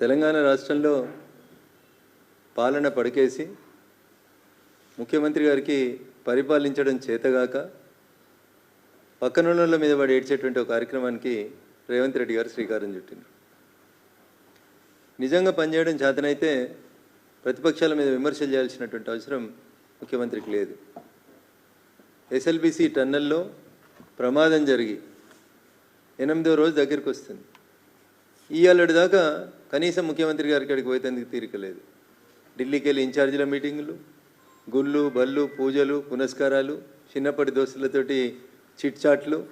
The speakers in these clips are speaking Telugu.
తెలంగాణ రాష్ట్రంలో పాలన పడకేసి ముఖ్యమంత్రి గారికి పరిపాలించడం చేతగాక పక్కనున్న మీద పడి ఏడ్చేటువంటి ఒక కార్యక్రమానికి రేవంత్ రెడ్డి గారు శ్రీకారం చుట్టిండ్రు. నిజంగా పనిచేయడం చేతనైతే ప్రతిపక్షాల మీద విమర్శలు చేయాల్సినటువంటి అవసరం ముఖ్యమంత్రికి లేదు. ఎస్ఎల్బిసి టన్నెల్లో ప్రమాదం జరిగి ఎనిమిదో రోజు దగ్గరికి వస్తుంది. ఇవాళ దాకా కనీసం ముఖ్యమంత్రి గారికి అక్కడికి పోయేందుకు తీరిక లేదు ఢిల్లీకి వెళ్ళి ఇన్ఛార్జీల మీటింగులు గుళ్ళు బళ్ళు పూజలు పునస్కారాలు చిన్నప్పటి దోస్తులతోటి చిట్ చాట్లు.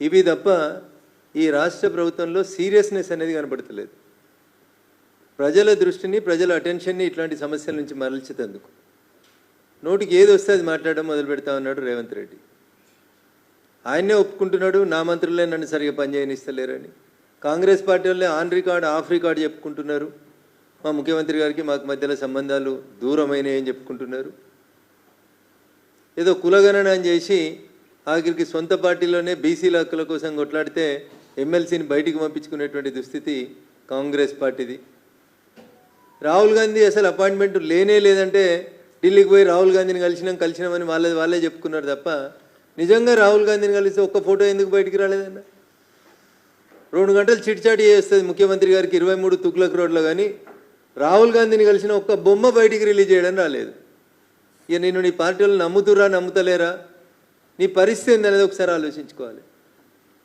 ఇవి తప్ప ఈ రాష్ట్ర ప్రభుత్వంలో సీరియస్నెస్ అనేది కనపడతలేదు. ప్రజల దృష్టిని ప్రజల అటెన్షన్ని ఇట్లాంటి సమస్యల నుంచి మరల్చేందుకు నోటికి ఏది వస్తే అది మాట్లాడడం మొదలు పెడతా ఉన్నాడు రేవంత్ రెడ్డి. ఆయన్నే ఒప్పుకుంటున్నాడు నా మంత్రులే నన్ను సరిగా పనిచేయనిస్తలేరని. కాంగ్రెస్ పార్టీ వాళ్ళే ఆన్ రికార్డ్ ఆఫ్ రికార్డ్ చెప్పుకుంటున్నారు. మా ముఖ్యమంత్రి గారికి మాకు మధ్యలో సంబంధాలు దూరమైనవి చెప్పుకుంటున్నారు. ఏదో కులగణన చేసి ఆఖరికి సొంత పార్టీలోనే బీసీల హక్కుల కోసం కొట్లాడితే ఎమ్మెల్సీని బయటికి పంపించుకునేటువంటి దుస్థితి కాంగ్రెస్ పార్టీది. రాహుల్ గాంధీ అసలు అపాయింట్మెంట్ లేనే లేదంటే ఢిల్లీకి పోయి రాహుల్ గాంధీని కలిసినాం కలిసినామని వాళ్ళే వాళ్ళే చెప్పుకున్నారు తప్ప నిజంగా రాహుల్ గాంధీని కలిస్తే ఒక్క ఫోటో ఎందుకు బయటికి రాలేదన్నా? రెండు గంటలు చిట్చాటి చేస్తుంది ముఖ్యమంత్రి గారికి ఇరవై మూడు తుగ్లక్ రోడ్లో కానీ రాహుల్ గాంధీని కలిసిన ఒక్క బొమ్మ బయటికి రిలీజ్ చేయడం రాలేదు. ఇక నేను నీ పార్టీ నమ్ముతురా నమ్ముతలేరా? నీ పరిస్థితి ఏందనేది ఒకసారి ఆలోచించుకోవాలి.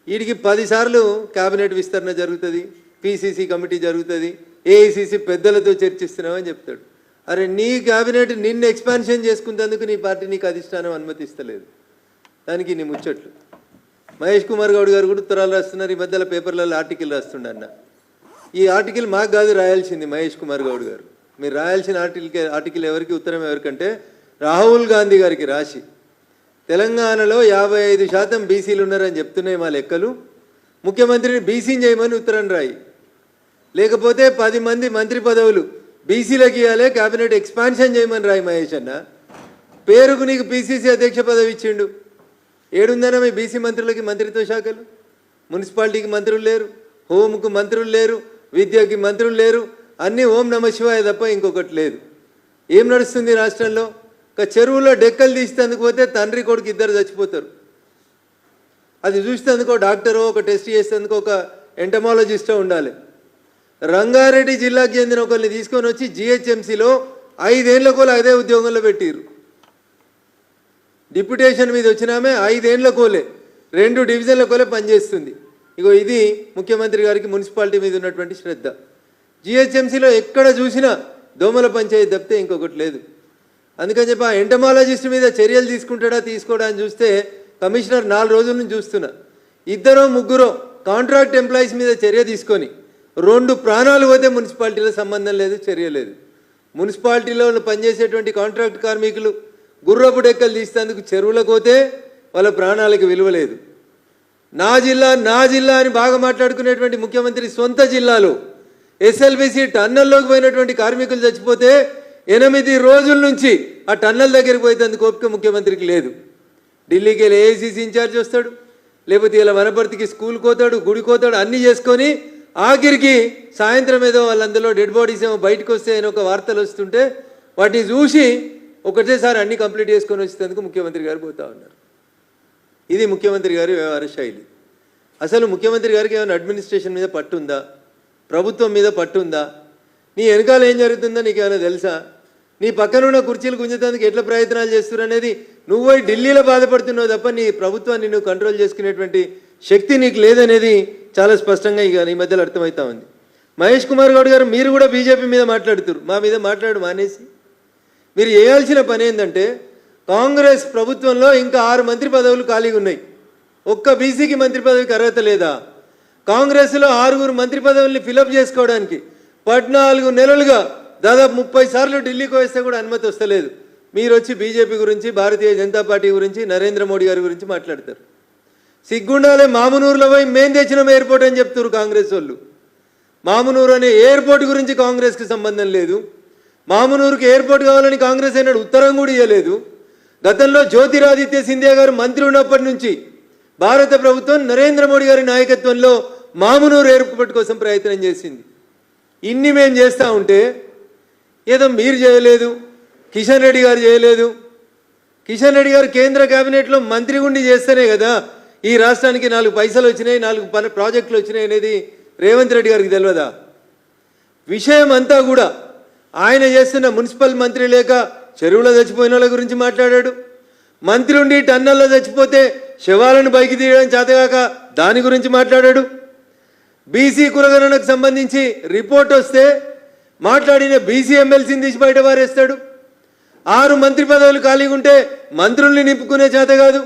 వీడికి పదిసార్లు కేబినెట్ విస్తరణ జరుగుతుంది పిసిసి కమిటీ జరుగుతుంది ఏఐసిసి పెద్దలతో చర్చిస్తున్నామని చెప్తాడు. అరే నీ కేబినెట్ నిన్ను ఎక్స్పాన్షన్ చేసుకునేందుకు నీ పార్టీ నీకు అధిష్టానం అనుమతిస్తలేదు. దానికి నీ ముచ్చట్లు. మహేష్ కుమార్ గౌడ్ గారు కూడా ఉత్తరాలు రాస్తున్నారు ఈ మధ్యలో పేపర్లలో ఆర్టికల్ రాస్తుండన్న ఈ ఆర్టికల్ మాకు కాదు రాయాల్సింది మహేష్ కుమార్ గౌడ్ గారు. మీరు రాయాల్సిన ఆర్టికల్ ఆర్టికల్ ఎవరికి ఉత్తరం ఎవరికంటే రాహుల్ గాంధీ గారికి రాసి తెలంగాణలో యాభై ఐదు శాతం బీసీలు ఉన్నారని చెప్తున్నాయి మా లెక్కలు. ముఖ్యమంత్రిని బీసీని చేయమని ఉత్తరం రాయి. లేకపోతే పది మంది మంత్రి పదవులు బీసీలకు ఇవ్వాలి కేబినెట్ ఎక్స్పాన్షన్ చేయమని రాయి మహేష్ అన్న. పేరుకు నీకు పీసీసీ అధ్యక్ష పదవి ఇచ్చిండు. ఏడుందన్నా మీ బీసీ మంత్రులకి మంత్రిత్వ శాఖలు? మున్సిపాలిటీకి మంత్రులు లేరు హోంకు మంత్రులు లేరు విద్యకి మంత్రులు లేరు అన్నీ ఓం నమ శివాయ తప్ప ఇంకొకటి లేదు. ఏం నడుస్తుంది రాష్ట్రంలో? ఒక చెరువులో డెక్కలు తీసేందుకు పోతే తండ్రి కొడుకు ఇద్దరు చచ్చిపోతారు. అది చూసేందుకు ఒక డాక్టరు ఒక టెస్ట్ చేసేందుకు ఒక ఎంటమాలజిస్టో ఉండాలి. రంగారెడ్డి జిల్లాకి చెందిన ఒకరిని తీసుకొని వచ్చి జిహెచ్ఎంసీలో ఐదేళ్ళ కూడా అదే ఉద్యోగంలో పెట్టిరు డిప్యుటేషన్ మీద వచ్చినామే ఐదేండ్ల కోలే. రెండు డివిజన్ల కోలే పనిచేస్తుంది. ఇగో ఇది ముఖ్యమంత్రి గారికి మున్సిపాలిటీ మీద ఉన్నటువంటి శ్రద్ధ. జిహెచ్ఎంసీలో ఎక్కడ చూసినా దోమల పంచాయతీ తప్పితే ఇంకొకటి లేదు. అందుకని చెప్పి ఆ ఎంటమాలజిస్ట్ మీద చర్యలు తీసుకుంటాడా తీసుకోడా అని చూస్తే కమిషనర్ నాలుగు రోజుల నుంచి చూస్తున్నా. ఇద్దరో ముగ్గురో కాంట్రాక్ట్ ఎంప్లాయీస్ మీద చర్య తీసుకొని రెండు ప్రాణాలు పోతే మున్సిపాలిటీలో సంబంధం లేదు చర్య లేదు. మున్సిపాలిటీలో పనిచేసేటువంటి కాంట్రాక్ట్ కార్మికులు గుర్రపు డెక్కలు తీసేందుకు చెరువులకు పోతే వాళ్ళ ప్రాణాలకు విలువ లేదు. నా జిల్లా నా జిల్లా అని బాగా మాట్లాడుకునేటువంటి ముఖ్యమంత్రి సొంత జిల్లాలో ఎస్ఎల్బిసి టన్నెల్లోకి పోయినటువంటి కార్మికులు చచ్చిపోతే ఎనిమిది రోజుల నుంచి ఆ టన్నెల్ దగ్గరికి పోయేందుకు ఓపిక ముఖ్యమంత్రికి లేదు. ఢిల్లీకి వెళ్ళి ఏఐసీసీ ఇన్ఛార్జ్ వస్తాడు లేకపోతే ఇలా వనపర్తికి స్కూల్ కోతాడు గుడి కోతాడు అన్నీ చేసుకొని ఆఖరికి సాయంత్రం ఏదో వాళ్ళందరిలో డెడ్ బాడీస్ ఏమో బయటకు వస్తే అని ఒక వార్తలు వస్తుంటే వాటిని చూసి ఒకటేసారి అన్ని కంప్లీట్ చేసుకొని వచ్చేందుకు ముఖ్యమంత్రి గారు పోతా ఉన్నారు. ఇది ముఖ్యమంత్రి గారి వ్యవహార శైలి. అసలు ముఖ్యమంత్రి గారికి ఏమైనా అడ్మినిస్ట్రేషన్ మీద పట్టుందా? ప్రభుత్వం మీద పట్టుందా? నీ వెనకాల ఏం జరుగుతుందో నీకు ఏమైనా తెలుసా? నీ పక్కనున్న కుర్చీలు గుంజేందుకు ఎట్లా ప్రయత్నాలు చేస్తున్నారు అనేది నువ్వు పోయి ఢిల్లీలో బాధపడుతున్నావు తప్ప నీ ప్రభుత్వాన్ని నువ్వు కంట్రోల్ చేసుకునేటువంటి శక్తి నీకు లేదనేది చాలా స్పష్టంగా ఇక ఈ మధ్యలో అర్థమవుతా ఉంది. మహేష్ కుమార్ గౌడ్ గారు మీరు కూడా బీజేపీ మీద మాట్లాడుతున్నారు మా మీద మాట్లాడు మానేసి. మీరు చేయాల్సిన పని ఏంటంటే కాంగ్రెస్ ప్రభుత్వంలో ఇంకా ఆరు మంత్రి పదవులు ఖాళీగా ఉన్నాయి. ఒక్క బీసీకి మంత్రి పదవికి అర్హత లేదా? కాంగ్రెస్లో ఆరుగురు మంత్రి పదవుల్ని ఫిలప్ చేసుకోవడానికి పద్నాలుగు నెలలుగా దాదాపు ముప్పై సార్లు ఢిల్లీకి వేస్తే కూడా అనుమతి వస్తలేదు. మీరు వచ్చి బీజేపీ గురించి భారతీయ జనతా పార్టీ గురించి నరేంద్ర మోడీ గారి గురించి మాట్లాడతారు. సిగ్గుండాలే మామునూరులో పోయి మేం తెచ్చినాం ఎయిర్పోర్ట్ అని చెప్తారు కాంగ్రెస్ వాళ్ళు. మామునూరు అనే ఎయిర్పోర్ట్ గురించి కాంగ్రెస్కి సంబంధం లేదు. మామునూరుకి ఎయిర్పోర్ట్ కావాలని కాంగ్రెస్ అయినాడు ఉత్తరం కూడా ఇవ్వలేదు గతంలో జ్యోతిరాదిత్య సింధియా గారు మంత్రి ఉన్నప్పటి నుంచి భారత ప్రభుత్వం నరేంద్ర మోడీ గారి నాయకత్వంలో మామునూరు ఎయిర్పోర్ట్ కోసం ప్రయత్నం చేసింది. ఇన్ని మేము చేస్తూ ఉంటే ఏదో మీరు చేయలేదు కిషన్ రెడ్డి గారు చేయలేదు. కిషన్ రెడ్డి గారు కేంద్ర కేబినెట్లో మంత్రి ఉండి చేస్తేనే కదా ఈ రాష్ట్రానికి నాలుగు పైసలు వచ్చినాయి నాలుగు పని ప్రాజెక్టులు వచ్చినాయి అనేది రేవంత్ రెడ్డి గారికి తెలియదా విషయం అంతా కూడా ఆయన చేస్తున్న మున్సిపల్ మంత్రి లేక చెరువులో చచ్చిపోయిన వాళ్ళ గురించి మాట్లాడాడు. మంత్రి ఉండి టన్నల్లో చచ్చిపోతే శవాలను పైకి తీయడం చేతగాక దాని గురించి మాట్లాడాడు. బీసీ కులగణనకు సంబంధించి రిపోర్ట్ వస్తే మాట్లాడిన బీసీ ఎమ్మెల్సీని తీసి బయట వారేస్తాడు ఆరు మంత్రి పదవులు ఖాళీగా ఉంటే మంత్రుల్ని నింపుకునే చేత కాదు.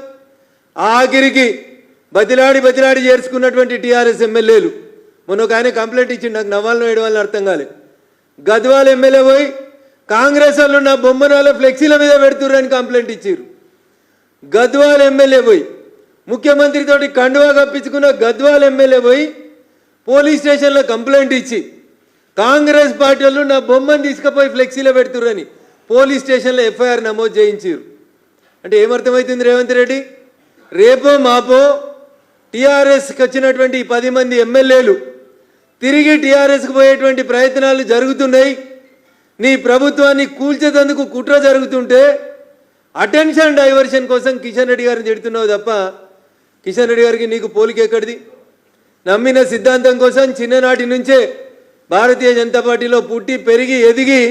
ఆఖరికి బతిలాడి బతిలాడి చేర్చుకున్నటువంటి టీఆర్ఎస్ ఎమ్మెల్యేలు. మొన్న ఒక ఆయన కంప్లైంట్ ఇచ్చిండు నాకు నవ్వాలను వేయడం వల్ల అర్థం కాలేదు గద్వాల ఎమ్మెల్యే పోయి కాంగ్రెస్ వాళ్ళు నా బొమ్మనాల ఫ్లెక్సీల మీద పెడుతుర్రని కంప్లైంట్ ఇచ్చారు గద్వాల ఎమ్మెల్యే పోయి ముఖ్యమంత్రితోటి కండువా కప్పించుకున్న గద్వాల ఎమ్మెల్యే పోయి పోలీస్ స్టేషన్లో కంప్లైంట్ ఇచ్చి కాంగ్రెస్ పార్టీ వాళ్ళు నా బొమ్మను తీసుకుపోయి ఫ్లెక్సీలో పెడుతుర్రని పోలీస్ స్టేషన్లో ఎఫ్ఐఆర్ నమోదు చేయించారు అంటే ఏమర్థమవుతుంది రేవంత్ రెడ్డి? రేపో మాపో టీఆర్ఎస్కి వచ్చినటువంటి ఈ పది మంది ఎమ్మెల్యేలు తిరిగి టీఆర్ఎస్కి పోయేటువంటి ప్రయత్నాలు జరుగుతున్నాయి. నీ ప్రభుత్వాన్ని కూల్చేందుకు కుట్ర జరుగుతుంటే అటెన్షన్ డైవర్షన్ కోసం కిషన్ రెడ్డి గారిని తిడుతున్నావు తప్ప కిషన్ రెడ్డి గారికి నీకు పోలిక ఎక్కడిది? నమ్మిన సిద్ధాంతం కోసం చిన్ననాటి నుంచే భారతీయ జనతా పార్టీలో పుట్టి పెరిగి ఎదిగి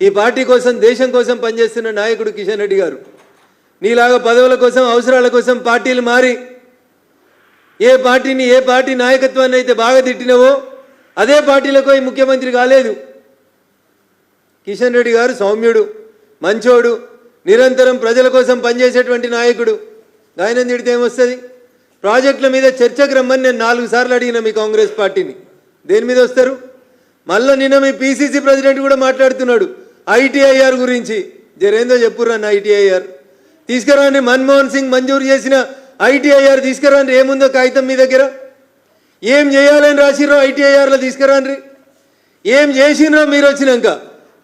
ఈ పార్టీ కోసం దేశం కోసం పనిచేస్తున్న నాయకుడు కిషన్ రెడ్డి గారు. నీలాగా పదవుల కోసం అవసరాల కోసం పార్టీలు మారి ఏ పార్టీని ఏ పార్టీ నాయకత్వాన్ని అయితే బాగా తిట్టినవో అదే పార్టీలకు పోయి ముఖ్యమంత్రి కాలేదు. కిషన్ రెడ్డి గారు సౌమ్యుడు మంచోడు నిరంతరం ప్రజల కోసం పనిచేసేటువంటి నాయకుడు. ఆయన తిడితే ఏమొస్తుంది? ప్రాజెక్టుల మీద చర్చకు రమ్మని నేను నాలుగు సార్లు అడిగిన మీ కాంగ్రెస్ పార్టీని. దేని మీద వస్తారు? మళ్ళీ నిన్న మీ పీసీసీ ప్రెసిడెంట్ కూడా మాట్లాడుతున్నాడు ఐటీఐఆర్ గురించి. జరేందో చెప్పుర్రన్న ఐటీఐఆర్. తీసుకురాని మన్మోహన్ సింగ్ మంజూరు చేసిన ఐటీఐఆర్ తీసుకురాని ఏముందో కాగితం మీ దగ్గర? ఏం చేయాలని రాసిర్రో ఐటీఐఆర్లో తీసుకురాండ్రి? ఏం చేసినో మీరు వచ్చినాక?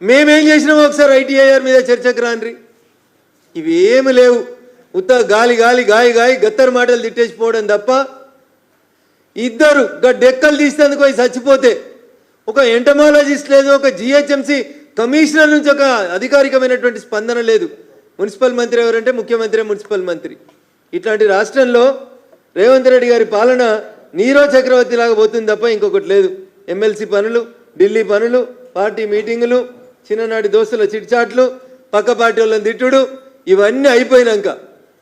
మేమేం చేసినామో ఒకసారి ఐటీఐఆర్ మీద చర్చకు రాండ్రి. ఇవి ఏమి లేవు. ఉత్త గాలి గాలి గాయి గాయి గత్తరు మాటలు తిట్టేసిపోవడం తప్ప ఇద్దరు డెక్కలు తీసేందుకు పోయి చచ్చిపోతే ఒక ఎంటమాలజిస్ట్ లేదు ఒక జిహెచ్ఎంసీ కమిషనర్ నుంచి ఒక అధికారికమైనటువంటి స్పందన లేదు. మున్సిపల్ మంత్రి ఎవరంటే ముఖ్యమంత్రి మున్సిపల్ మంత్రి. ఇట్లాంటి రాష్ట్రంలో రేవంత్ రెడ్డి గారి పాలన నీరో చక్రవర్తి లాగా పోతుంది తప్ప ఇంకొకటి లేదు. ఎమ్మెల్సీ పనులు ఢిల్లీ పనులు పార్టీ మీటింగులు చిన్ననాటి దోస్తుల చిట్చాట్లు పక్క పార్టీ వాళ్ళని తిట్టుడు ఇవన్నీ అయిపోయినాక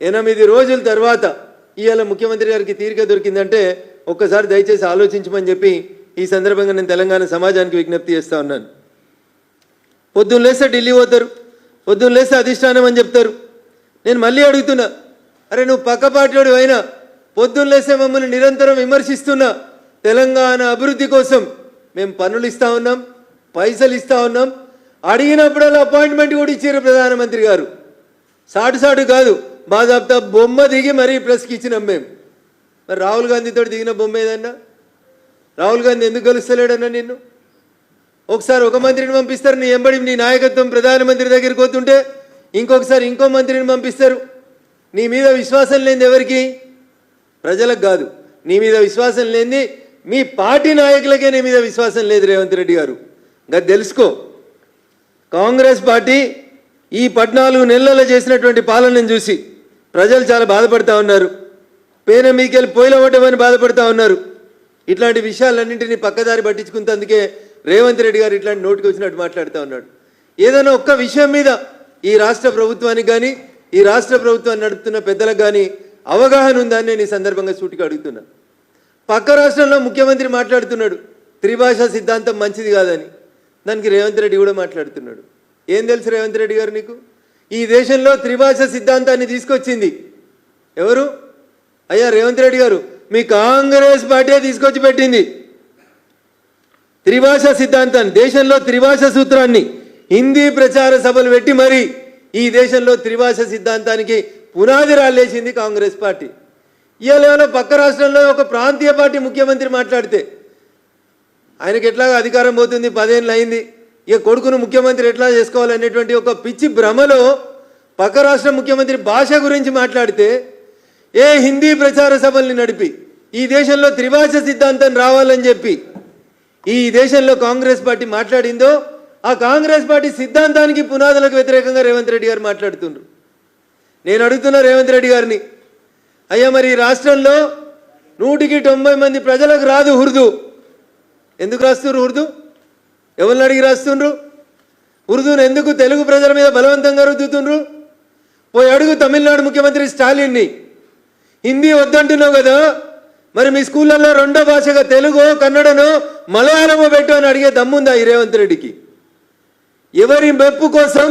ఎనిమిది రోజుల తర్వాత ఇవాళ ముఖ్యమంత్రి గారికి తీరిక దొరికిందంటే ఒక్కసారి దయచేసి ఆలోచించమని చెప్పి ఈ సందర్భంగా నేను తెలంగాణ సమాజానికి విజ్ఞప్తి చేస్తా ఉన్నాను. పొద్దున్న లేస్తే ఢిల్లీ పోతారు పొద్దున్న లేస్తే అధిష్టానం అని చెప్తారు. నేను మళ్ళీ అడుగుతున్నా అరే నువ్వు పక్క పార్టీవాడు అయినా పొద్దున్నేసే మమ్మల్ని నిరంతరం విమర్శిస్తున్నా తెలంగాణ అభివృద్ధి కోసం మేము పనులు ఇస్తా ఉన్నాం పైసలు ఇస్తా ఉన్నాం. అడిగినప్పుడల్లా అపాయింట్మెంట్ కూడా ఇచ్చారు ప్రధానమంత్రి గారు. సాటు సాటు కాదు బాజాబ్తా బొమ్మ దిగి మరీ ప్రెస్కి ఇచ్చినాం మేము. మరి రాహుల్ గాంధీతో దిగిన బొమ్మ ఏదన్నా? రాహుల్ గాంధీ ఎందుకు కలుస్తలేడన్నా నిన్ను? ఒకసారి ఒక మంత్రిని పంపిస్తారు నీ ఎంబడి నీ నాయకత్వం ప్రధానమంత్రి దగ్గరికి పోతుంటే ఇంకొకసారి ఇంకో మంత్రిని పంపిస్తారు. నీ మీద విశ్వాసం లేని ఎవరికి? ప్రజలకు కాదు. నీ మీద విశ్వాసం లేని మీ పార్టీ నాయకులకే నీ మీద విశ్వాసం లేదు రేవంత్ రెడ్డి గారు. గది తెలుసుకో కాంగ్రెస్ పార్టీ ఈ పద్నాలుగు నెలలలో చేసినటువంటి పాలనను చూసి ప్రజలు చాలా బాధపడతా ఉన్నారు. పేన మీకెళ్ళి పోయిలవటమని బాధపడతా ఉన్నారు. ఇట్లాంటి విషయాలన్నింటినీ పక్కదారి పట్టించుకున్నందుకే రేవంత్ రెడ్డి గారు ఇట్లాంటి నోటికి వచ్చినట్టు మాట్లాడుతూ ఉన్నాడు. ఏదైనా ఒక్క విషయం మీద ఈ రాష్ట్ర ప్రభుత్వానికి కానీ ఈ రాష్ట్ర ప్రభుత్వాన్ని నడుపుతున్న పెద్దలకు కానీ అవగాహన ఉందని నేను ఈ సందర్భంగా సూటిగా అడుగుతున్నా. పక్క రాష్ట్రంలో ముఖ్యమంత్రి మాట్లాడుతున్నాడు. త్రిభాషా సిద్ధాంతం మంచిది కాదని. దానికి రేవంత్ రెడ్డి కూడా మాట్లాడుతున్నాడు. ఏం తెలుసు రేవంత్ రెడ్డి గారు నీకు? ఈ దేశంలో త్రిభాష సిద్ధాంతాన్ని తీసుకొచ్చింది. ఎవరు? అయ్యా రేవంత్ రెడ్డి గారు మీ కాంగ్రెస్ పార్టీ తీసుకొచ్చి పెట్టింది. త్రిభాష సిద్ధాంతాన్ని దేశంలో త్రిభాష సూత్రాన్ని హిందీ ప్రచార సభలు పెట్టి మరి ఈ దేశంలో త్రిభాష సిద్ధాంతానికి పునాది రాలేసింది కాంగ్రెస్ పార్టీ. ఇవాళ పక్క రాష్ట్రంలో ఒక ప్రాంతీయ పార్టీ ముఖ్యమంత్రి మాట్లాడితే ఆయనకి ఎట్లాగా అధికారం పోతుంది? పదేళ్ళు అయింది. ఇక కొడుకును ముఖ్యమంత్రి ఎట్లా చేసుకోవాలనేటువంటి ఒక పిచ్చి భ్రమలో పక్క రాష్ట్ర ముఖ్యమంత్రి భాష గురించి మాట్లాడితే ఏ హిందీ ప్రచార సభల్ని నడిపి ఈ దేశంలో త్రిభాష సిద్ధాంతం రావాలని చెప్పి ఈ దేశంలో కాంగ్రెస్ పార్టీ మాట్లాడిందో ఆ కాంగ్రెస్ పార్టీ సిద్ధాంతానికి పునాదులకు వ్యతిరేకంగా రేవంత్ రెడ్డి గారు మాట్లాడుతుండ్రు. నేను అడుగుతున్నా రేవంత్ రెడ్డి గారిని అయ్యా మరి ఈ రాష్ట్రంలో నూటికి తొంభై మంది ప్రజలకు రాదు ఉర్దూ. ఎందుకు రాస్తున్నారు ఉర్దూ? ఎవరిని అడిగి రాస్తుండ్రు ఉర్దూను ఎందుకు తెలుగు ప్రజల మీద బలవంతంగా రుద్దుతుండ్రు పోయి అడుగు తమిళనాడు ముఖ్యమంత్రి స్టాలిన్ని హిందీ వద్దంటున్నావు కదా మరి మీ స్కూళ్ళల్లో రెండో భాషగా తెలుగు కన్నడను మలయాళము పెట్టు అని అడిగే దమ్ముందా ఈ రేవంత్ రెడ్డికి? ఎవరి మెప్పు కోసం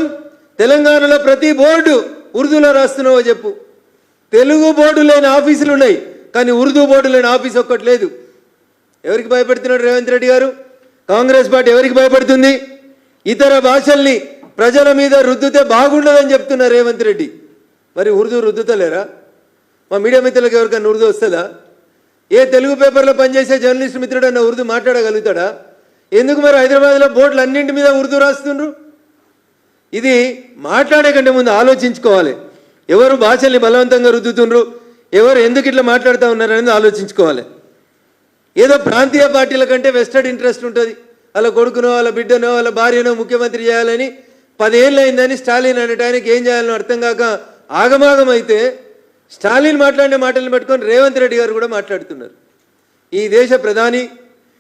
తెలంగాణలో ప్రతి బోర్డు ఉర్దూలో రాస్తున్నావో చెప్పు. తెలుగు బోర్డు లేని ఆఫీసులు ఉన్నాయి కానీ ఉర్దూ బోర్డు లేని ఆఫీస్ ఒక్కటి లేదు. ఎవరికి భయపెడుతున్నాడు రేవంత్ రెడ్డి గారు? కాంగ్రెస్ పార్టీ ఎవరికి భయపడుతుంది? ఇతర భాషల్ని ప్రజల మీద రుద్దుతే బాగుండదని చెప్తున్నారు రేవంత్ రెడ్డి. మరి ఉర్దూ రుద్దుతలేరా? మా మీడియా మిత్రులకు ఎవరికైనా ఉర్దూ వస్తుందా? ఏ తెలుగు పేపర్లో పనిచేసే జర్నలిస్ట్ మిత్రుడు ఉర్దూ మాట్లాడగలుగుతాడా? ఎందుకు మరి హైదరాబాద్లో బోర్డులు అన్నింటి మీద ఉర్దూ రాస్తుండ్రు? ఇది మాట్లాడే కంటే ముందు ఆలోచించుకోవాలి. ఎవరు భాషల్ని బలవంతంగా రుద్దుతుండ్రు? ఎవరు ఎందుకు ఇట్లా మాట్లాడుతూ ఉన్నారు అనేది ఆలోచించుకోవాలి. ఏదో ప్రాంతీయ పార్టీల కంటే వెస్టర్డ్ ఇంట్రెస్ట్ ఉంటుంది. వాళ్ళ కొడుకునో వాళ్ళ బిడ్డనో వాళ్ళ భార్యనో ముఖ్యమంత్రి చేయాలని పదేళ్ళు అయిందని స్టాలిన్ అనటానికి ఏం చేయాలని అర్థం కాక ఆగమాగం అయితే స్టాలిన్ మాట్లాడిన మాటలను పెట్టుకొని రేవంత్ రెడ్డి గారు కూడా మాట్లాడుతున్నారు. ఈ దేశ ప్రధాని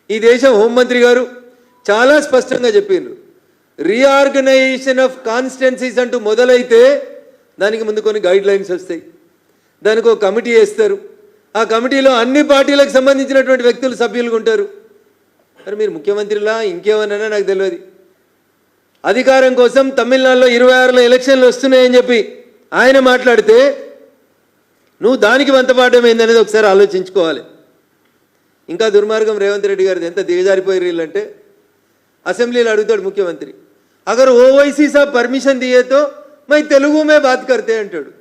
ఈ దేశ హోంమంత్రి గారు చాలా స్పష్టంగా చెప్పిండ్రు రీఆర్గనైజేషన్ ఆఫ్ కాన్స్టిట్యున్సీస్ అంటూ మొదలైతే దానికి ముందు కొన్ని గైడ్ లైన్స్ వస్తాయి. దానికి ఒక కమిటీ వేస్తారు. ఆ కమిటీలో అన్ని పార్టీలకు సంబంధించినటువంటి వ్యక్తులు సభ్యులుగా ఉంటారు. మరి మీరు ముఖ్యమంత్రిలా ఇంకేమన్నా నాకు తెలియదు. అధికారం కోసం తమిళనాడులో ఇరవై ఆరులో ఎలక్షన్లు వస్తున్నాయని చెప్పి ఆయన మాట్లాడితే నువ్వు దానికి వంతపాఠం ఏందనేది ఒకసారి ఆలోచించుకోవాలి. ఇంకా దుర్మార్గం రేవంత్ రెడ్డి గారిది ఎంత దిగజారిపోయి అంటే అసెంబ్లీలో అడుగుతాడు ముఖ్యమంత్రి. అగర్ ఓవైసీ సాబ్ పర్మిషన్ దియేతో మై తెలుగు మే బాత్ కర్తే అంటాడు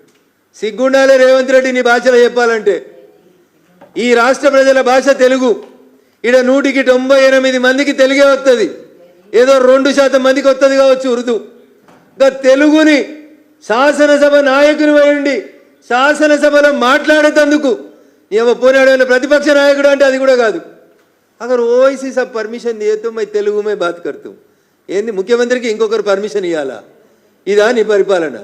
సిగ్గుండాలే రేవంత్ రెడ్డి నీ భాషలో చెప్పాలంటే ఈ రాష్ట్ర ప్రజల భాష తెలుగు ఈడ నూటికి తొంభై ఎనిమిది మందికి తెలుగే వస్తుంది ఏదో రెండు శాతం మందికి వస్తుంది కావచ్చు ఉర్దూ ఇంకా తెలుగుని శాసనసభ నాయకుని ఉండి శాసనసభలో మాట్లాడేటందుకు ఏమో పోనాడు ప్రతిపక్ష నాయకుడు అంటే అది కూడా కాదు. అగర్ ఓవైసీ సబ్ పర్మిషన్ దియేతో మై తెలుగు మే బాత్ కర్తూ ఏంది ముఖ్యమంత్రికి ఇంకొకరు పర్మిషన్ ఇవ్వాలా ఇదా నీ పరిపాలన?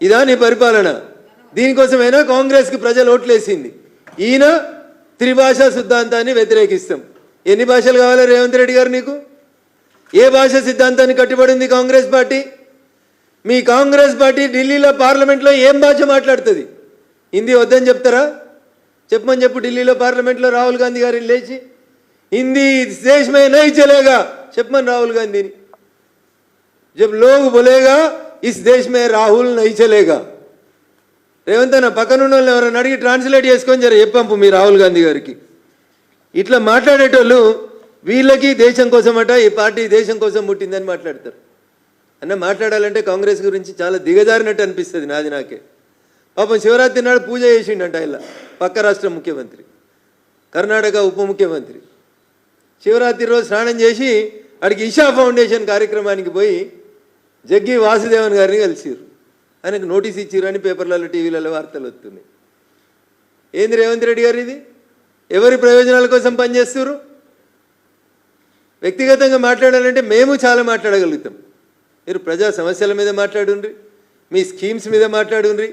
ఇదా నీ పరిపాలన? దీనికోసమైనా కాంగ్రెస్కి ప్రజలు ఓట్లేసింది? ఈయన త్రిభాషా సిద్ధాంతాన్ని వ్యతిరేకిస్తాం. ఎన్ని భాషలు కావాలి రేవంత్ రెడ్డి గారు నీకు? ఏ భాష సిద్ధాంతాన్ని కట్టుబడింది కాంగ్రెస్ పార్టీ? మీ కాంగ్రెస్ పార్టీ ఢిల్లీలో పార్లమెంట్లో ఏం భాష మాట్లాడుతుంది? హిందీ వద్దని చెప్తారా? చెప్పమని చెప్పు ఢిల్లీలో పార్లమెంట్లో రాహుల్ గాంధీ గారిని లేచి. హిందీ దేశమే నై చలేగా చెప్పమని రాహుల్ గాంధీని जब लोग बोलेगा इस देश में राहुल नहीं चलेगा రేవంత్ అన్న పక్కన ఉన్న వాళ్ళని ఎవరైనా అడిగి ట్రాన్స్లేట్ చేసుకొని జర చెప్పంపు మీ రాహుల్ గాంధీ గారికి ఇట్లా మాట్లాడేటోళ్ళు వీళ్ళకి దేశం కోసం అట ఈ పార్టీ దేశం కోసం పుట్టిందని మాట్లాడతారు అన్న మాట్లాడాలంటే కాంగ్రెస్ గురించి చాలా దిగజారినట్టు అనిపిస్తుంది నాది నాకే పాపం శివరాత్రి నాడు పూజ చేసిండంట ఇలా పక్క రాష్ట్ర ముఖ్యమంత్రి కర్ణాటక ఉప ముఖ్యమంత్రి శివరాత్రి రోజు స్నానం చేసి అడిగి ఇషా ఫౌండేషన్ కార్యక్రమానికి పోయి జగ్గి వాసుదేవన్ గారిని కలిసిరు ఆయనకు నోటీస్ ఇచ్చారు అని పేపర్లలో టీవీలలో వార్తలు వస్తున్నాయి. ఏంది రేవంత్ రెడ్డి గారు ఇది? ఎవరి ప్రయోజనాల కోసం పనిచేస్తారు వ్యక్తిగతంగా మాట్లాడాలంటే మేము చాలా మాట్లాడగలుగుతాం. మీరు ప్రజా సమస్యల మీద మాట్లాడుండ్రి మీ స్కీమ్స్ మీద మాట్లాడుండ్రి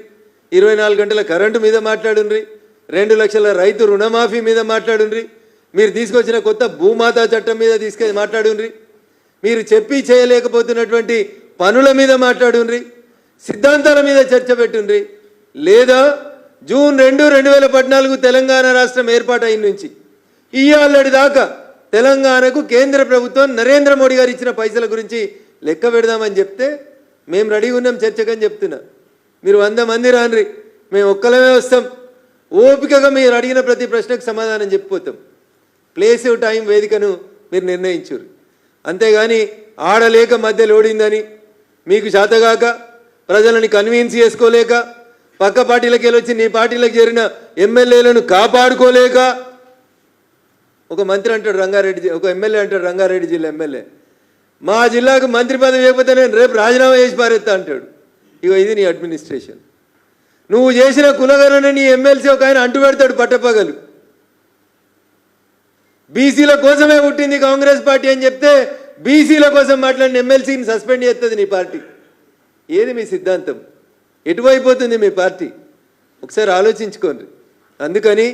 ఇరవై నాలుగు గంటల కరెంటు మీద మాట్లాడుండ్రి రెండు లక్షల రైతు రుణమాఫీ మీద మాట్లాడుండ్రి మీరు తీసుకొచ్చిన కొత్త భూమాతా చట్టం మీద తీసుకెళ్ళి మాట్లాడుండ్రి. మీరు చెప్పి చేయలేకపోతున్నటువంటి పనుల మీద మాట్లాడుండ్రి. సిద్ధాంతాల మీద చర్చ పెట్టుండ్రి. లేదా జూన్ రెండు రెండు వేల పద్నాలుగు తెలంగాణ రాష్ట్రం ఏర్పాటు నుంచి ఇయ్యాలడి దాకా తెలంగాణకు కేంద్ర ప్రభుత్వం నరేంద్ర మోడీ గారు ఇచ్చిన పైసల గురించి లెక్క పెడదామని చెప్తే మేము రెడీగా ఉన్నాం చర్చకని చెప్తున్నా. మీరు వంద మంది రాన్రి మేము ఒక్కలమే వస్తాం. ఓపికగా మీరు అడిగిన ప్రతి ప్రశ్నకు సమాధానం చెప్పిపోతాం ప్లేస్ టైం వేదికను మీరు నిర్ణయించురు అంతేగాని ఆడలేక మధ్యలో ఓడిందని మీకు చేతగాక ప్రజలని కన్విన్స్ చేసుకోలేక పక్క పార్టీలకు వెళ్ళొచ్చి నీ పార్టీలకు చేరిన ఎమ్మెల్యేలను కాపాడుకోలేక ఒక మంత్రి అంటాడు రంగారెడ్డి ఒక ఎమ్మెల్యే అంటాడు రంగారెడ్డి జిల్లా ఎమ్మెల్యే. మా జిల్లాకు మంత్రి పదవి ఇవ్వకపోతే నేను రేపు రాజీనామా చేసి పారేస్తా అంటాడు. ఇక ఇది నీ అడ్మినిస్ట్రేషన్. నువ్వు చేసిన కులగరని నీ ఎమ్మెల్సీ ఒక ఆయన అంటు పెడతాడు పట్టపగలు. బీసీల కోసమే పుట్టింది కాంగ్రెస్ పార్టీ అని చెప్తే బీసీల కోసం మాట్లాడిన ఎమ్మెల్సీని సస్పెండ్ చేస్తుంది నీ పార్టీ. ఏది మీ సిద్ధాంతం? ఎటువైపోతుంది మీ పార్టీ? ఒకసారి ఆలోచించుకోండి. అందుకని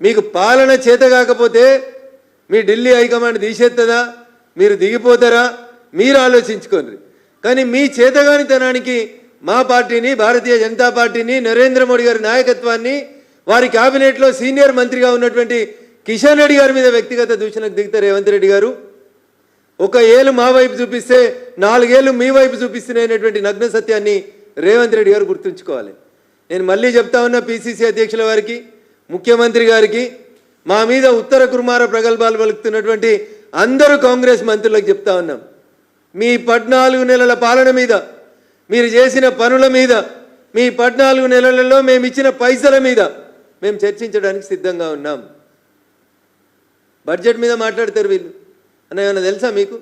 మీకు పాలన చేత కాకపోతే మీ ఢిల్లీ హైకమాండ్ తీసేస్తుందా మీరు దిగిపోతారా? మీరు ఆలోచించుకోండి. కానీ మీ చేతగానితనానికి మా పార్టీని భారతీయ జనతా పార్టీని నరేంద్ర మోడీ గారి నాయకత్వాన్ని వారి క్యాబినెట్లో సీనియర్ మంత్రిగా ఉన్నటువంటి కిషన్ రెడ్డి గారి మీద వ్యక్తిగత దూషణకు దిగుతారు రేవంత్ రెడ్డి గారు. ఒక ఏళ్ళు మా వైపు చూపిస్తే నాలుగేళ్ళు మీ వైపు చూపిస్తున్నాయనేటువంటి నగ్న సత్యాన్ని రేవంత్ రెడ్డి గారు గుర్తుంచుకోవాలి. నేను మళ్ళీ చెప్తా ఉన్నా పిసిసి అధ్యక్షుల వారికి ముఖ్యమంత్రి గారికి మా మీద ఉత్తర కుర్మార ప్రగల్భాలు పలుకుతున్నటువంటి అందరూ కాంగ్రెస్ మంత్రులకు చెప్తా ఉన్నాం. మీ పద్నాలుగు నెలల పాలన మీద మీరు చేసిన పనుల మీద మీ పద్నాలుగు నెలలలో మేము ఇచ్చిన పైసల మీద మేము చర్చించడానికి సిద్ధంగా ఉన్నాం. బడ్జెట్ మీద మాట్లాడతారు వీళ్ళు. అని ఏమైనా తెలుసా మీకు?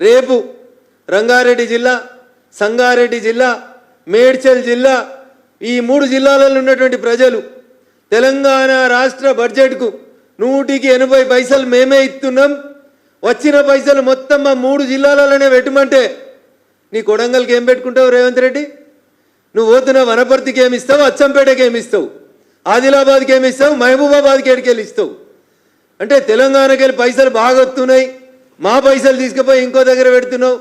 రేపు రంగారెడ్డి జిల్లా సంగారెడ్డి జిల్లా మేడ్చల్ జిల్లా ఈ మూడు జిల్లాలలో ఉన్నటువంటి ప్రజలు తెలంగాణ రాష్ట్ర బడ్జెట్కు నూటికి ఎనభై పైసలు మేమే ఇస్తున్నాం. వచ్చిన పైసలు మొత్తం మా మూడు జిల్లాలలోనే పెట్టమంటే నీ కొడంగల్కి ఏం పెట్టుకుంటావు రేవంత్ రెడ్డి? నువ్వు పోతున్న వనపర్తికి ఏమి ఇస్తావు? అచ్చంపేటకి ఏమి ఇస్తావు? ఆదిలాబాద్కి ఏమి ఇస్తావు? మహబూబాబాద్కి ఎడికెళ్ళి ఇస్తావు? అంటే తెలంగాణకి వెళ్ళి పైసలు బాగా వస్తున్నాయి మా పైసలు తీసుకుపోయి ఇంకో దగ్గర పెడుతున్నావు.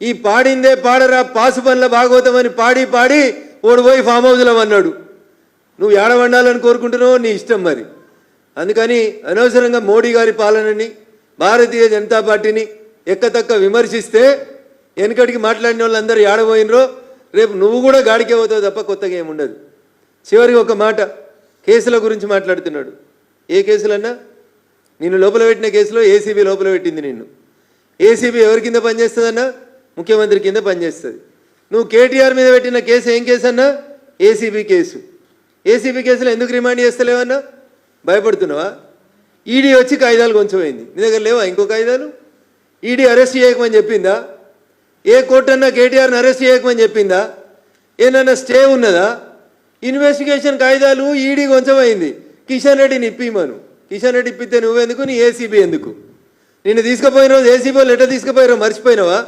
ఈ పాడిందే పాడరా పాసు పనుల భాగవతం పాడి పాడి ఓడిపోయి ఫామ్ హౌస్లో అన్నాడు నువ్వు ఏడవండాలని కోరుకుంటున్నావు నీ ఇష్టం మరి. అందుకని అనవసరంగా మోడీ గారి పాలనని భారతీయ జనతా పార్టీని ఎక్కతక్క విమర్శిస్తే వెనకటికి మాట్లాడిన వాళ్ళందరూ ఏడబోయినరో రేపు నువ్వు కూడా గాడికే పోతావు తప్ప కొత్తగా ఏముండదు. చివరికి ఒక మాట కేసుల గురించి మాట్లాడుతున్నాడు. ఏ కేసులన్నా? నిన్ను లోపల పెట్టిన కేసులో ఏసీబీ లోపల పెట్టింది నిన్ను. ఏసీబీ ఎవరి కింద పనిచేస్తుందన్నా? ముఖ్యమంత్రి కింద పనిచేస్తుంది. నువ్వు కేటీఆర్ మీద పెట్టిన కేసు ఏం కేసు అన్నా ఏసీబీ కేసు. ఏసీబీ కేసులో ఎందుకు రిమాండ్ చేస్తలేవన్నా? భయపడుతున్నావా? ఈడీ వచ్చి కాగితాలు కొంచెమైంది. నీ దగ్గర లేవా ఇంకో కాగితాలు? ఈడీ అరెస్ట్ చేయకమని చెప్పిందా? ఏ కోర్టు అన్నా కేటీఆర్ని అరెస్ట్ చేయకమని చెప్పిందా? ఏనన్నా స్టే ఉన్నదా? ఇన్వెస్టిగేషన్ కాగితాలు ఈడీ కొంచెమైంది. కిషన్ రెడ్డిని ఇప్పిమను. కిషన్ రెడ్డి ఇప్పితే నువ్వెందుకు? నీ ఏసీబీ ఎందుకు? నిన్ను తీసుకుపోయిన రోజు ఏసీబీ వాళ్ళు ఎట్లా తీసుకుపోయారో మర్చిపోయినావా?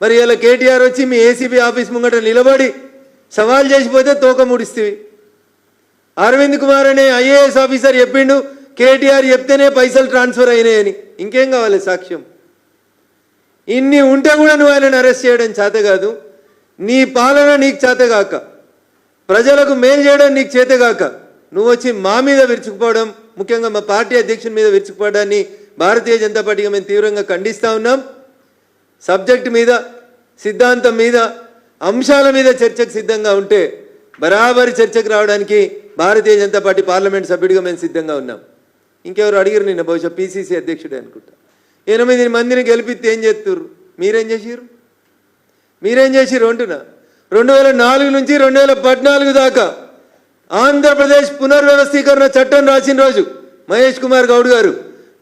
మరి ఇలా కేటీఆర్ వచ్చి మీ ఏసీబీ ఆఫీస్ ముంగట నిలబడి సవాల్ చేసిపోతే తోక ముడిస్తేవి అరవింద్ కుమార్ అనే ఐఏఎస్ ఆఫీసర్ చెప్పిండు కేటీఆర్ చెప్తేనే పైసలు ట్రాన్స్ఫర్ అయినాయని. ఇంకేం కావాలి సాక్ష్యం? ఇన్ని ఉంటే కూడా నువ్వు ఆయనను అరెస్ట్ చేయడం చేత కాదు. నీ పాలన నీకు చేతగాక ప్రజలకు మేలు చేయడం నీకు చేతగాక నువ్వు వచ్చి మా మీద విరుచుకుపోవడం ముఖ్యంగా మా పార్టీ అధ్యక్షుని మీద విరుచుకుపోవడాన్ని భారతీయ జనతా పార్టీగా మేము తీవ్రంగా ఖండిస్తూ ఉన్నాం. సబ్జెక్ట్ మీద సిద్ధాంతం మీద అంశాల మీద చర్చకు సిద్ధంగా ఉంటే బరాబరి చర్చకు రావడానికి భారతీయ జనతా పార్టీ పార్లమెంట్ సభ్యుడిగా మేము సిద్ధంగా ఉన్నాం. ఇంకెవరు అడిగారు నిన్న బహుశా పీసీసీ అధ్యక్షుడే అనుకుంటా. ఎనిమిది మందిని గెలిపిస్తే ఏం చేస్తుర్రు మీరేం చేసారు మీరేం చేసిరు అంటున్నా? రెండు వేల నాలుగు నుంచి రెండు వేల పద్నాలుగు దాకా ఆంధ్రప్రదేశ్ పునర్వ్యవస్థీకరణ చట్టం రాసిన రోజు మహేష్ కుమార్ గౌడ్ గారు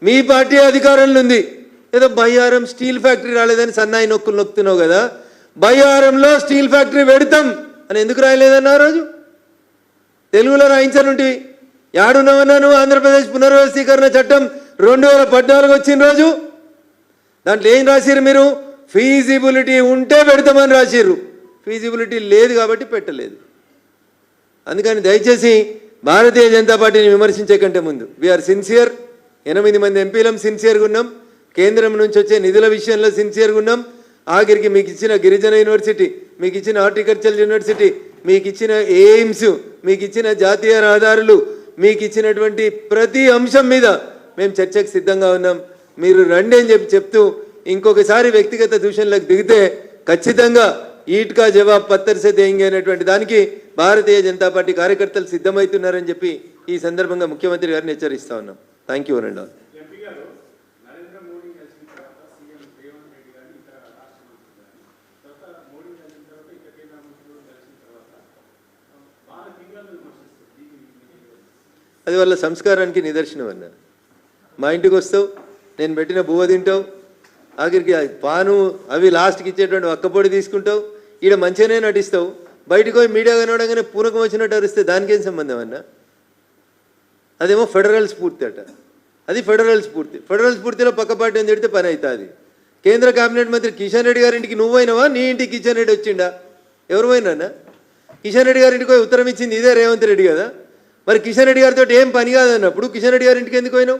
మీ పార్టీ అధికారంలో ఉంది. ఏదో బయ్యారం స్టీల్ ఫ్యాక్టరీ రాలేదని సన్నాయి నొక్కులు నొక్కుతున్నావు కదా బయ్యారంలో స్టీల్ ఫ్యాక్టరీ పెడతాం అని ఎందుకు రాయలేదన్నా రోజు? తెలుగులో రాయించనుంటివి యాడున్నావన్నా నువ్వు? ఆంధ్రప్రదేశ్ పునర్వ్యవస్థీకరణ చట్టం రెండు వేల పద్నాలుగు వచ్చిన రోజు? దాంట్లో ఏం రాసిర్రు మీరు? ఫీజిబిలిటీ ఉంటే పెడతామని రాసిర్రు. ఫీజిబిలిటీ లేదు కాబట్టి పెట్టలేదు. అందుకని దయచేసి భారతీయ జనతా పార్టీని విమర్శించే కంటే ముందు వీఆర్ సిన్సియర్ ఎనిమిది మంది ఎంపీలం సిన్సియర్గా ఉన్నాం. కేంద్రం నుంచి వచ్చే నిధుల విషయంలో సిన్సియర్గా ఉన్నాం. ఆఖరికి మీకు ఇచ్చిన గిరిజన యూనివర్సిటీ మీకు ఇచ్చిన హార్టికల్చర్ యూనివర్సిటీ మీకు ఇచ్చిన ఎయిమ్స్ మీకు ఇచ్చిన జాతీయ రహదారులు మీకు ఇచ్చినటువంటి ప్రతి అంశం మీద మేము చర్చకు సిద్ధంగా ఉన్నాం. మీరు రండి అని చెప్పి చెప్తూ ఇంకొకసారి వ్యక్తిగత దూషణలకు దిగితే ఖచ్చితంగా ఈట్కా జవాబ్ పత్తర్ సే దేంగే అనేటువంటి దానికి భారతీయ జనతా పార్టీ కార్యకర్తలు సిద్ధమవుతున్నారని చెప్పి ఈ సందర్భంగా ముఖ్యమంత్రి గారిని హెచ్చరిస్తా ఉన్నాం. థ్యాంక్ యూ చెప్తారు? అది వాళ్ళ సంస్కారానికి నిదర్శనం అన్న మా ఇంటికి వస్తావు నేను పెట్టిన బువ్వ తింటావు ఆఖరికి పాను అవి లాస్ట్కి ఇచ్చేటువంటి ఒక్కపొడి తీసుకుంటావు ఈడ మంచిగానే నటిస్తావు బయటకు పోయి మీడియా కనవడంగానే పూనకం వచ్చినట్టు అరిస్తే దానికేం సంబంధం అన్న? అదేమో ఫెడరల్ స్ఫూర్తి అట. అది ఫెడరల్ స్ఫూర్తి. ఫెడరల్ స్ఫూర్తిలో పక్క పార్టీ తిడితే పని అవుతుంది కేంద్ర కేబినెట్ మంత్రి కిషన్ రెడ్డి గారింటికి నువ్వు నీ ఇంటికి కిషన్ రెడ్డి వచ్చిండా? ఎవరు పోయినా కిషన్ రెడ్డి గారింటికి పోయి ఉత్తరం ఇచ్చింది ఇదే రేవంత్ రెడ్డి కదా? మరి కిషన్ రెడ్డి గారితో ఏం పని కాదన్నప్పుడు కిషన్ రెడ్డి గారింటికి ఎందుకు పోయినావు?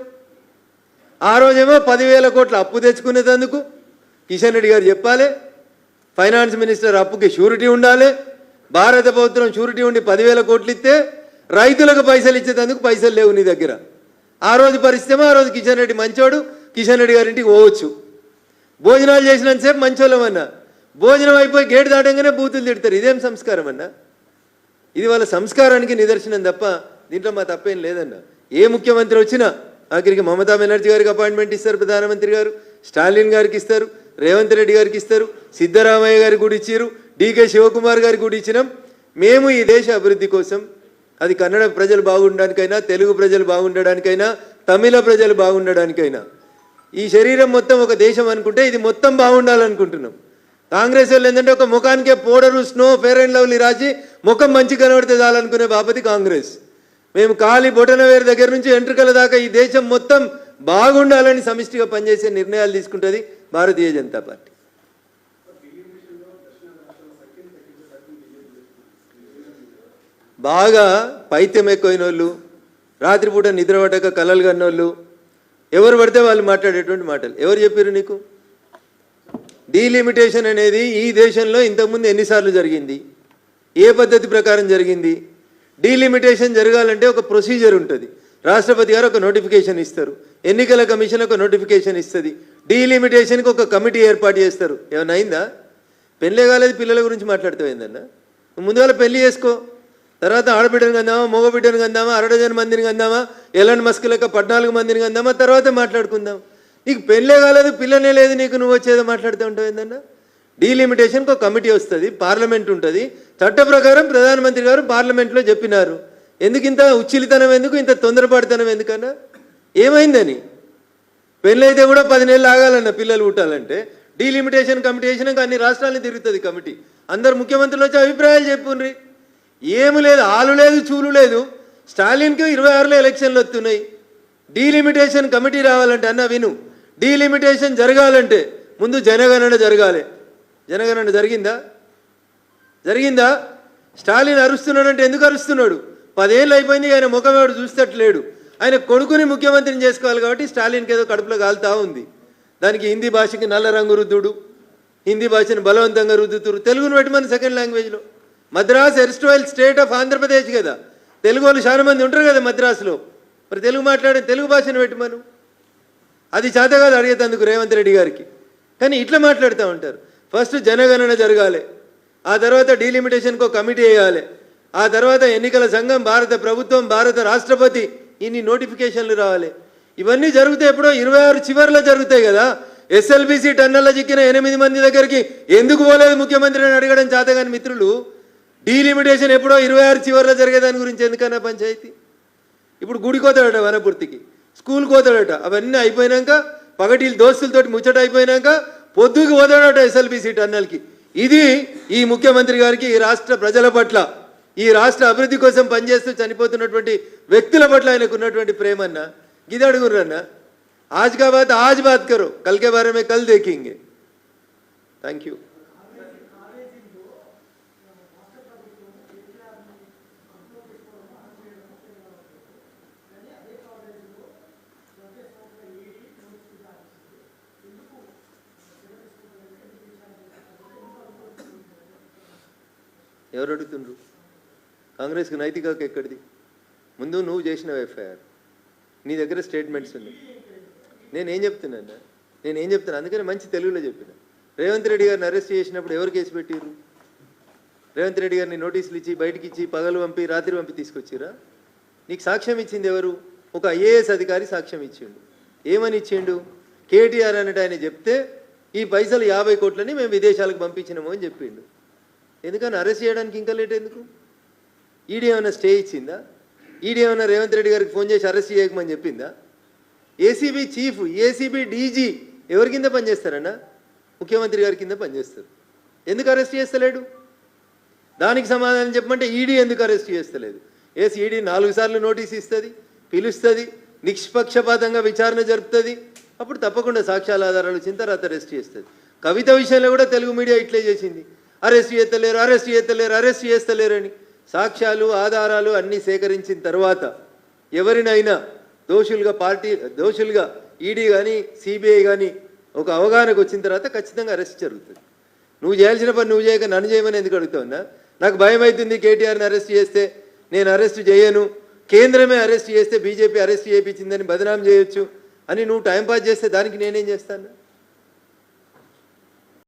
ఆ రోజేమో పదివేల కోట్ల అప్పు తెచ్చుకునేందుకు కిషన్ రెడ్డి గారు చెప్పాలి. ఫైనాన్స్ మినిస్టర్ అప్పుకి షూరిటీ ఉండాలి. భారత ప్రభుత్వం షూరిటీ ఉండి పదివేల కోట్లు ఇస్తే రైతులకు పైసలు ఇచ్చేటందుకు పైసలు లేవు నీ దగ్గర. ఆ రోజు పరిస్థితి ఆ రోజు కిషన్ రెడ్డి మంచోడు కిషన్ రెడ్డి గారింటికి పోవచ్చు. భోజనాలు చేసినంతసేపు మంచోళ్ళమన్నా భోజనం అయిపోయి గేటు దాటంగానే బూతులు తిడతారు. ఇదేం సంస్కారం అన్నా? ఇది వాళ్ళ సంస్కారానికి నిదర్శనం తప్ప దీంట్లో మా తప్పేం లేదన్న. ఏ ముఖ్యమంత్రి వచ్చినా ఆఖరికి మమతా బెనర్జీ గారికి అపాయింట్మెంట్ ఇస్తారు ప్రధానమంత్రి గారు. స్టాలిన్ గారికి ఇస్తారు రేవంత్ రెడ్డి గారికి ఇస్తారు. సిద్ధరామయ్య గారికి కూడా ఇచ్చారు డీకే శివకుమార్ గారికి కూడా ఇచ్చినాం. మేము ఈ దేశ అభివృద్ధి కోసం అది కన్నడ ప్రజలు బాగుండడానికైనా తెలుగు ప్రజలు బాగుండడానికైనా తమిళ ప్రజలు బాగుండడానికైనా ఈ శరీరం మొత్తం ఒక దేశం అనుకుంటే ఇది మొత్తం బాగుండాలనుకుంటున్నాం. కాంగ్రెస్ వాళ్ళు ఏంటంటే ఒక ముఖానికే powder snow fair and lovely రాసి ముఖం మంచి కనబడితే చాలనుకునే బాపతి కాంగ్రెస్. మేము కాలి బొటనవేరు దగ్గర నుంచి ఎంట్రుకల దాకా ఈ దేశం మొత్తం బాగుండాలని సమిష్టిగా పనిచేసే నిర్ణయాలు తీసుకుంటుంది భారతీయ జనతా పార్టీ. బాగా పైత్యం ఎక్కువైన వాళ్ళు రాత్రిపూట నిద్ర పట్టక కలలు కన్నోళ్ళు ఎవరు పడితే వాళ్ళు మాట్లాడేటువంటి మాటలు. ఎవరు చెప్పారు నీకు? డీలిమిటేషన్ అనేది ఈ దేశంలో ఇంతకుముందు ఎన్నిసార్లు జరిగింది? ఏ పద్ధతి ప్రకారం జరిగింది? డీలిమిటేషన్ జరగాలంటే ఒక ప్రొసీజర్ ఉంటుంది. రాష్ట్రపతి గారు ఒక నోటిఫికేషన్ ఇస్తారు. ఎన్నికల కమిషన్ ఒక నోటిఫికేషన్ ఇస్తుంది. డీలిమిటేషన్కి ఒక కమిటీ ఏర్పాటు చేస్తారు. ఏమైనా అయిందా? పెళ్ళే కాలేదు పిల్లల గురించి మాట్లాడుతూ ఏందన్నా? ముందు ముందుగా పెళ్ళి చేసుకో. తర్వాత ఆడబిడ్డను కందామా మగబిడ్డను కందామా అరడజన్ మందిని కందామా ఎలాంటి మస్క్ లెక్క పద్నాలుగు మందిని కందామా తర్వాత మాట్లాడుకుందాం. నీకు పెళ్ళే కాలేదు పిల్లనే లేదు నీకు నువ్వు వచ్చేదో మాట్లాడుతూ ఉంటావు ఏందన్నా? డీలిమిటేషన్కి ఒక కమిటీ వస్తుంది పార్లమెంట్ ఉంటుంది. చట్ట ప్రకారం ప్రధానమంత్రి గారు పార్లమెంట్లో చెప్పినారు. ఎందుకు ఇంత ఉచ్చిలితనం ఎందుకు ఇంత తొందరపాటుతనం ఎందుకన్నా? ఏమైందని? పెళ్ళైతే కూడా పది నెలలు ఆగాలన్న పిల్లలు పుట్టాలంటే డీలిమిటేషన్ కమిటీ వేసినాక అన్ని రాష్ట్రాలను తిరుగుతుంది కమిటీ. అందరు ముఖ్యమంత్రులు వచ్చి అభిప్రాయాలు చెప్పుండ్రి. ఏమి లేదు ఆలు లేదు చూలు లేదు. స్టాలిన్కి ఇరవై ఆరులో ఎలక్షన్లు వస్తున్నాయి. డీలిమిటేషన్ కమిటీ రావాలంటే అన్న విను. డీలిమిటేషన్ జరగాలంటే ముందు జనగణన జరగాలి. జనగణన జరిగిందా? జరిగిందా? స్టాలిన్ అరుస్తున్నాడంటే ఎందుకు అరుస్తున్నాడు? పదేళ్ళు అయిపోయింది ఆయన ముఖం ఎవడు చూస్తట్లేడు. ఆయన కొడుకుని ముఖ్యమంత్రిని చేసుకోవాలి కాబట్టి స్టాలిన్కి ఏదో కడుపులో కాలుతా ఉంది. దానికి హిందీ భాషకి నల్ల రంగు రుద్దుడు. హిందీ భాషను బలవంతంగా రుద్దుతురు. తెలుగును పెట్టమని సెకండ్ లాంగ్వేజ్లో Madras erstwhile state of Andhra Pradesh కదా. తెలుగు వాళ్ళు చాలా మంది ఉంటారు కదా మద్రాసులో. మరి తెలుగు మాట్లాడే తెలుగు భాషను పెట్టమను అది చేత కాదు అడిగేందుకు రేవంత్ రెడ్డి గారికి. కానీ ఇట్లా మాట్లాడుతూ ఉంటారు. ఫస్ట్ జనగణన జరగాలి. ఆ తర్వాత డీలిమిటేషన్కి ఒక కమిటీ వేయాలి. ఆ తర్వాత ఎన్నికల సంఘం భారత ప్రభుత్వం భారత రాష్ట్రపతి ఇన్ని నోటిఫికేషన్లు రావాలి. ఇవన్నీ జరిగితే ఎప్పుడో ఇరవై ఆరు చివరిలో జరుగుతాయి కదా. ఎస్ఎల్బిసి టన్నెల్లో చిక్కిన ఎనిమిది మంది దగ్గరికి ఎందుకు పోలేదు ముఖ్యమంత్రి అని అడగడం చేతగాని మిత్రులు? డీలిమిటేషన్ ఎప్పుడో ఇరవై ఆరు చివరిలో జరిగేదాని గురించి ఎందుకన్నా పంచాయతీ? ఇప్పుడు గుడి కోతాడట వనపూర్తికి స్కూల్ కోతాడట అవన్నీ అయిపోయినాక పగటిలు దోస్తులతోటి ముచ్చట అయిపోయినాక పొద్దుకి పోతాడట ఎస్ఎల్బిసి టన్నెల్కి ఇది ఈ ముఖ్యమంత్రి గారికి ఈ రాష్ట్ర ప్రజల పట్ల ఈ రాష్ట్ర అభివృద్ధి కోసం పనిచేస్తూ చనిపోతున్నటువంటి వ్యక్తుల పట్ల ఆయనకు ఉన్నటువంటి ప్రేమన్న ఇది అడుగుర్రన్న? ఆజ్ కా బాత్ ఆజ్ బాత్ కరో కల్కే బారే మే కల్ దేఖేంగే థ్యాంక్ యూ ఎవరు అడుగుతుండ్రు కాంగ్రెస్కి నైతిక ఎక్కడిది? ముందు నువ్వు చేసిన ఎఫ్ఐఆర్. నీ దగ్గర స్టేట్మెంట్స్ ఉన్నాయి. నేనేం చెప్తున్నా నేనేం చెప్తున్నా? అందుకని మంచి తెలుగులో చెప్పిన. రేవంత్ రెడ్డి గారిని అరెస్ట్ చేసినప్పుడు ఎవరు కేసు పెట్టిర్రు? రేవంత్ రెడ్డి గారిని నోటీసులు ఇచ్చి బయటికి ఇచ్చి పగలు పంపి రాత్రి పంపి తీసుకొచ్చిరా నీకు సాక్ష్యం ఇచ్చింది ఎవరు? ఒక ఐఏఎస్ అధికారి సాక్ష్యం ఇచ్చిండు. ఏమని ఇచ్చిండు? కేటీఆర్ అన్నట్టు ఆయన చెప్తే ఈ పైసలు యాభై కోట్లని మేము విదేశాలకు పంపించినాము అని చెప్పిండు. ఎందుకని అరెస్ట్ చేయడానికి ఇంకా లేట్ ఎందుకు? ఈడీ ఏమైనా స్టే ఇచ్చిందా? ఈడీ ఏమైనా రేవంత్ రెడ్డి గారికి ఫోన్ చేసి అరెస్ట్ చేయకమని చెప్పిందా? ఏసీబీ చీఫ్ ఏసీబీ డీజీ ఎవరి కింద పనిచేస్తారన్నా? ముఖ్యమంత్రి గారి కింద పనిచేస్తారు. ఎందుకు అరెస్ట్ చేస్తలేడు? దానికి సమాధానం చెప్పమంటే ఈడీ ఎందుకు అరెస్ట్ చేస్తలేదు? ఏసీ ఈడీ నాలుగు సార్లు నోటీస్ ఇస్తుంది పిలుస్తుంది నిష్పక్షపాతంగా విచారణ జరుపుతుంది. అప్పుడు తప్పకుండా సాక్ష్యాల ఆధారాలు వచ్చిన తర్వాత అరెస్ట్ చేస్తుంది. కవిత విషయంలో కూడా తెలుగు మీడియా ఇట్లే చేసింది. అరెస్ట్ చేస్తలేరు అరెస్ట్ చేస్తలేరు అరెస్ట్ చేస్తలేరని సాక్ష్యాలు ఆధారాలు అన్నీ సేకరించిన తర్వాత ఎవరినైనా దోషులుగా పార్టీ దోషులుగా ఈడీ కానీ సిబిఐ కానీ ఒక అవగాహనకు వచ్చిన తర్వాత ఖచ్చితంగా అరెస్ట్ జరుగుతుంది. నువ్వు చేయాల్సిన పని నువ్వు చేయక నన్ను చేయమని ఎందుకు అడుగుతావున్నా నాకు భయం అవుతుంది కేటీఆర్ని అరెస్ట్ చేస్తే నేను అరెస్ట్ చేయను. కేంద్రమే అరెస్ట్ చేస్తే బీజేపీ అరెస్ట్ చేయించిందని బదనాం చేయొచ్చు అని నువ్వు టైంపాస్ చేస్తే దానికి నేనేం చేస్తాను?